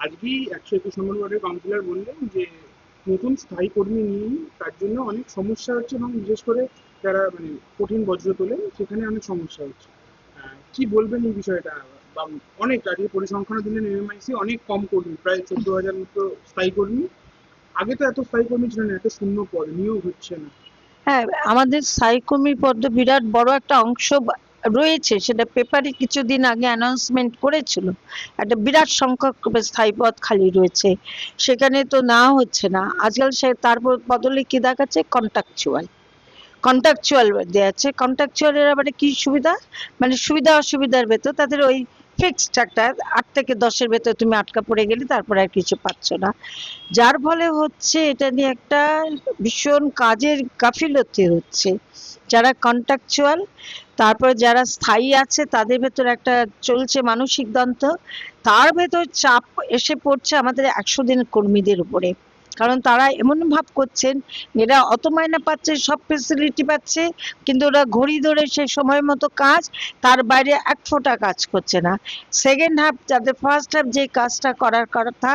আজকেই একশো একুশ নম্বর ওয়ার্ডের কাউন্সিলর বললেন যে নতুন স্থায়ী কর্মী নিয়ে তার জন্য অনেক সমস্যা হচ্ছে এবং বিশেষ করে যারা মানে কঠিন বজ্র তোলে, সেখানে অনেক সমস্যা হচ্ছে। কি বলবেন এই বিষয়টা? বা অনেক আজকে পরিসংখ্যানের দিনে এমআইসি, অনেক কম কর্মী, প্রায় চোদ্দ হাজার মতো স্থায়ী কর্মী। আগে তো এত স্থায়ী কর্মী ছিল না, এত শূন্য পদ, নিয়োগ হচ্ছে না। হ্যাঁ আমাদের স্থায়ী কর্মীর পদ বিরাট বড় একটা অংশ রয়েছে, সেটা পেপারে কিছুদিন আগে অ্যানাউন্সমেন্ট করেছিল। একটা বিরাট সংখ্যক স্থায়ী পদ খালি রয়েছে। সেখানে তো না হচ্ছে না। আজকাল সে তারপর বদলে কি দেখাচ্ছে? কন্ট্রাকচুয়াল কন্ট্রাকচুয়াল দেওয়া আছে। কন্ট্রাকচুয়ালের আবার কি সুবিধা? মানে সুবিধা অসুবিধার ভেতর তাদের ওই ফিক্সড একটা আট থেকে দশের ভেতর তুমি আটকা পড়ে গেলে তারপরে আর কিছু পাচ্ছ না। যার ফলে হচ্ছে এটা নিয়ে একটা ভীষণ কাজের গাফিলতি হচ্ছে। যারা কন্ট্রাকচুয়াল তারপর যারা স্থায়ী আছে, তাদের ভেতর একটা চলছে মানসিক দ্বন্দ্ব তার ভেতর চাপ এসে পড়ছে আমাদের একশো দিন কর্মীদের উপরে। কারণ তারা এমন ভাব করছেন, এরা অত মাইনা পাচ্ছে, সব ফেসিলিটি পাচ্ছে, কিন্তু ওরা ঘড়ি ধরে সেই সময় মতো কাজ, তার বাইরে এক ফোঁটা কাজ করছে না। সেকেন্ড হাফ যাদের ফার্স্ট হাফ যে কাজটা করার কথা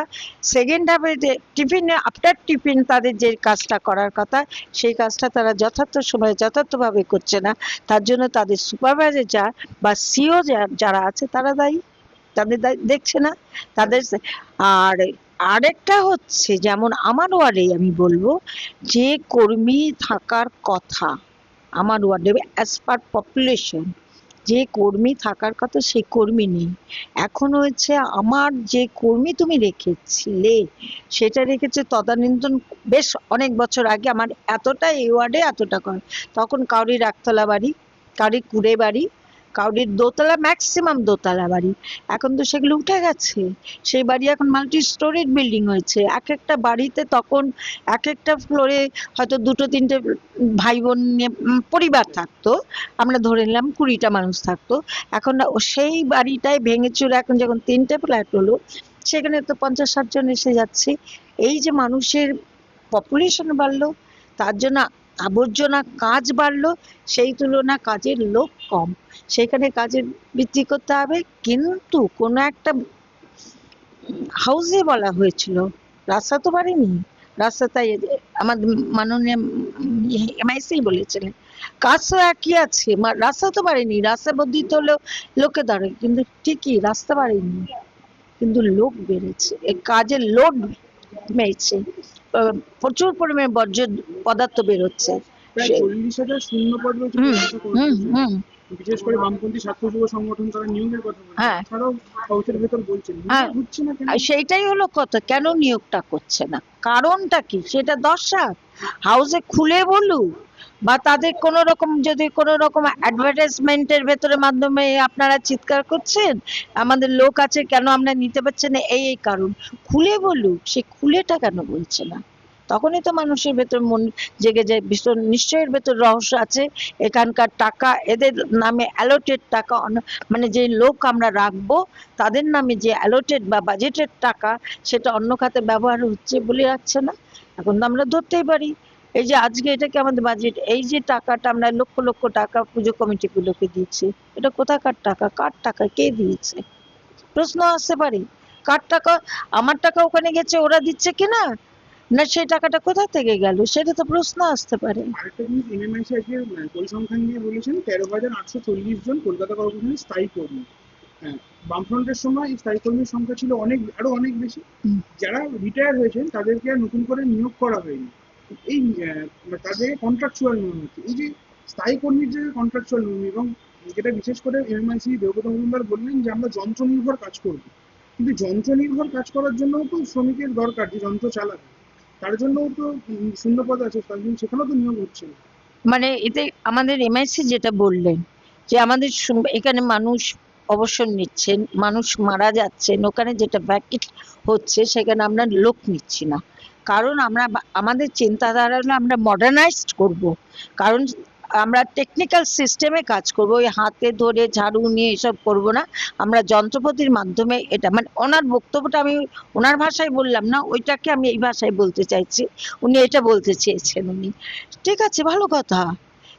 সেকেন্ড হাফে যে টিফিনে আফটার টিফিন তাদের যে কাজটা করার কথা, সেই কাজটা তারা যথার্থ সময়ে যথার্থভাবে করছে না। তার জন্য তাদের সুপারভাইজার যা বা সিও যারা আছে, তারা দায়ী। তাদের দেখছে না। তাদের আর আরেকটা হচ্ছে, যেমন আমার ওয়ার্ডে আমি বলব, যে কর্মী থাকার কথা, আমার ওয়ার্ডে অ্যাজ পার পপুলেশন যে কর্মী থাকার কথা সেই কর্মী নেই। এখন হয়েছে আমার যে কর্মী তুমি রেখেছিলে, সেটা রেখেছে তদানীন্তন বেশ অনেক বছর আগে, আমার এতটা এই ওয়ার্ডে এতটা কর তখন কাউরির একতলা বাড়ি কাউরির কুড়ে বাড়ি কাউরির দোতলা ম্যাক্সিমাম দোতলা বাড়ি। এখন তো সেগুলো উঠে গেছে। সেই বাড়ি এখন মাল্টি স্টোরেজ বিল্ডিং হয়েছে। এক একটা বাড়িতে তখন এক একটা ফ্লোরে হয়তো দুটো, তিনটে ভাই বোন নিয়ে পরিবার থাকতো। আমরা ধরে নিলাম কুড়িটা মানুষ থাকতো। এখন সেই বাড়িটাই ভেঙে চুরে এখন যখন তিনটে ফ্ল্যাট হলো, সেখানে তো পঞ্চাশ ষাট জন এসে যাচ্ছে। এই যে মানুষের পপুলেশন বাড়লো, তার জন্য আবর্জনা কাজ বাড়লো, সেই তুলনা কাজের লোক কম। সেখানে কাজের বৃদ্ধি করতে হবে, কিন্তু কোনো একটা হাউসে বলা হয়েছিল। রাস্তা তো পারেনি রাস্তা তাই আমাদের মাননীয় এমআইসি বলেছিলেন। কাজ তো একই আছে রাস্তা তো পারেনি রাস্তা বর্ধিত হলেও লোকে দাঁড়ায়, কিন্তু ঠিকই রাস্তা পারেনি কিন্তু লোক বেড়েছে। কাজের লোড আহ, প্রচুর পরিমাণে বর্জ্য পদার্থ বেরোচ্ছে বিশেষ করে বামপন্থী ছাত্র যুব সংগঠন তারা নিয়োগের কথা হ্যাঁ। এছাড়াও ভেতর বলছেন হ্যাঁ। হচ্ছে না সেইটাই হলো কথা কেন নিয়োগটা করছে না? কারণটা কি? সেটা দর্শা হাউসে খুলে বলুক। বা তাদের কোনো রকম যদি কোনো রকম অ্যাডভার্টাইজমেন্টের ভেতরে মাধ্যমে আপনারা চিৎকার করছেন, আমাদের লোক আছে, কেন আমরা নিতে পারছি না? এই এই কারণ। খুলে বলুক, সে খুলেটা কেন বলছে না? তখনই তো মানুষের ভেতর মন জেগে যায়। ভীষণ নিশ্চয়ের ভেতর রহস্য আছে। এখানকার টাকা, এদের নামে অ্যালোটেড টাকা মানে যে লোক আমরা রাখব, তাদের নামে যে অ্যালোটেড বা বাজেটের টাকা, সেটা অন্য খাতে ব্যবহার হচ্ছে বলে যাচ্ছে না। এখন তো আমরা ধরতেই পারি। এই যে আজকে এটাকে আমাদের বাজেট এই যে টাকাটা আমরা লক্ষ লক্ষ টাকা পুজো কমিটিগুলোকে দিচ্ছি এটা কোথাকার টাকা? কার টাকা? কে দিয়েছে? প্রশ্ন আসতে পারে। কার টাকা? আমার টাকা ওখানে গেছে ওরা দিচ্ছে কিনা না? সেই টাকাটা কোথা থেকে গেল? সেটা তো প্রশ্ন আসতে পারে। পরিসংখ্যান দিয়ে বলেছেন তেরো হাজার আটশো চল্লিশ জন কলকাতা কর্পোরেশনের স্থায়ী কর্মী। হ্যাঁ বামফ্রন্টের সময় স্থায়ী কর্মীর সংখ্যা ছিল অনেক আরও অনেক বেশি। যারা রিটায়ার হয়েছেন তাদেরকে আর নতুন করে নিয়োগ করা হয়নি। এই তাদের কন্ট্রাকচুয়াল নিয়ম এই যে স্থায়ী কর্মীর যে কন্ট্রাকচুয়াল নিয়ম এবং যেটা বিশেষ করে এমআইসি দেবগত মজুমদার বললেন যে আমরা যন্ত্র নির্ভর কাজ করব। কিন্তু যন্ত্র নির্ভর কাজ করার জন্য তো শ্রমিকের দরকার যে যন্ত্র চালাবে তার জন্যও তো শূন্য পদ আছে সেখানেও তো নিয়োগ হচ্ছে না। মানে এতে আমাদের এমআইসি যেটা বললেন, যে আমাদের এখানে মানুষ অবসর নিচ্ছেন, মানুষ মারা যাচ্ছেন, ওখানে যেটা ভ্যাকেট হচ্ছে, সেখানে আমরা লোক নিচ্ছি না। কারণ আমরা আমাদের চিন্তাধারা আমরা মডার্নাইজড করব। কারণ আমরা টেকনিক্যাল সিস্টেমে কাজ করব, ওই হাতে ধরে ঝাড়ু নিয়ে এসব করব না। আমরা যন্ত্রপাতির মাধ্যমে এটা মানে ওনার বক্তব্যটা আমি, ওনার ভাষায় বললাম না, ওইটাকে আমি এই ভাষায় বলতে চাইছি। উনি এটা বলতে চেয়েছেন উনি। ঠিক আছে, ভালো কথা।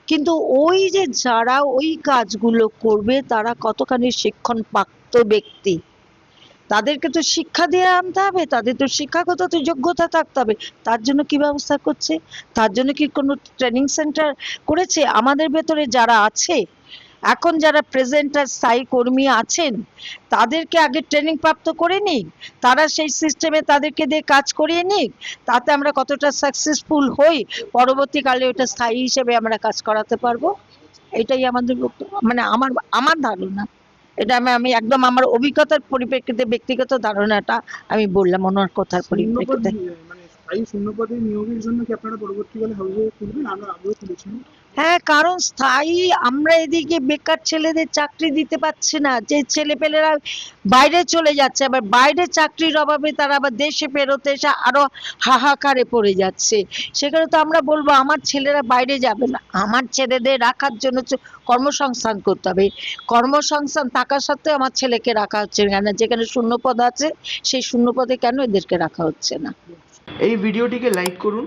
কিন্তু ওই যে যারা ওই কাজগুলো করবে, তারা কতখানি শিক্ষণ প্রাপ্ত ব্যক্তি? তাদেরকে তো শিক্ষা দিয়ে আনতে হবে, তাদের তো শিক্ষাগত তো যোগ্যতা থাকতে হবে। তার জন্য কি ব্যবস্থা করছে? তার জন্য কি কোনো ট্রেনিং সেন্টার করেছে? আমাদের ভেতরে যারা আছে, এখন যারা প্রেজেন্ট আর স্থায়ী কর্মী আছেন, তাদেরকে আগে ট্রেনিং প্রাপ্ত করে নিক। তারা সেই সিস্টেমে তাদেরকে দিয়ে কাজ করিয়ে নিক। তাতে আমরা কতটা সাকসেসফুল হই, পরবর্তীকালে ওটা স্থায়ী হিসেবে আমরা কাজ করাতে পারব? এটাই আমাদের মানে আমার আমার ধারণা। এটা আমি আমি একদম আমার অভিজ্ঞতার পরিপ্রেক্ষিতে, ব্যক্তিগত ধারণাটা আমি বললাম ওনার কথার পরিপ্রেক্ষিতে। মানে স্থায়ী শূন্যপদে নিয়োগের জন্য কি আপনারা পরবর্তীকালে হাউসে তুলবেন? আমরা আগেও তুলেছেন। হ্যাঁ কারণ স্থায়ী আমরা এদিকে বেকার ছেলেদের চাকরি দিতে পারছি না। যে ছেলেপেলেরা বাইরে চলে যাচ্ছে, আবার বাইরে চাকরির অভাবে তারা আবার দেশে ফেরত এসে আরও হাহাকারে পড়ে যাচ্ছে। সেখানে তো আমরা বলব, আমার ছেলেরা বাইরে যাবে না। আমার ছেলেদের রাখার জন্য কর্মসংস্থান করতে হবে। কর্মসংস্থান থাকা সত্ত্বেও আমার ছেলেকে রাখা হচ্ছে না যেখানে শূন্যপদ আছে, সেই শূন্যপদে কেন এদেরকে রাখা হচ্ছে না? এই ভিডিওটিকে লাইক করুন।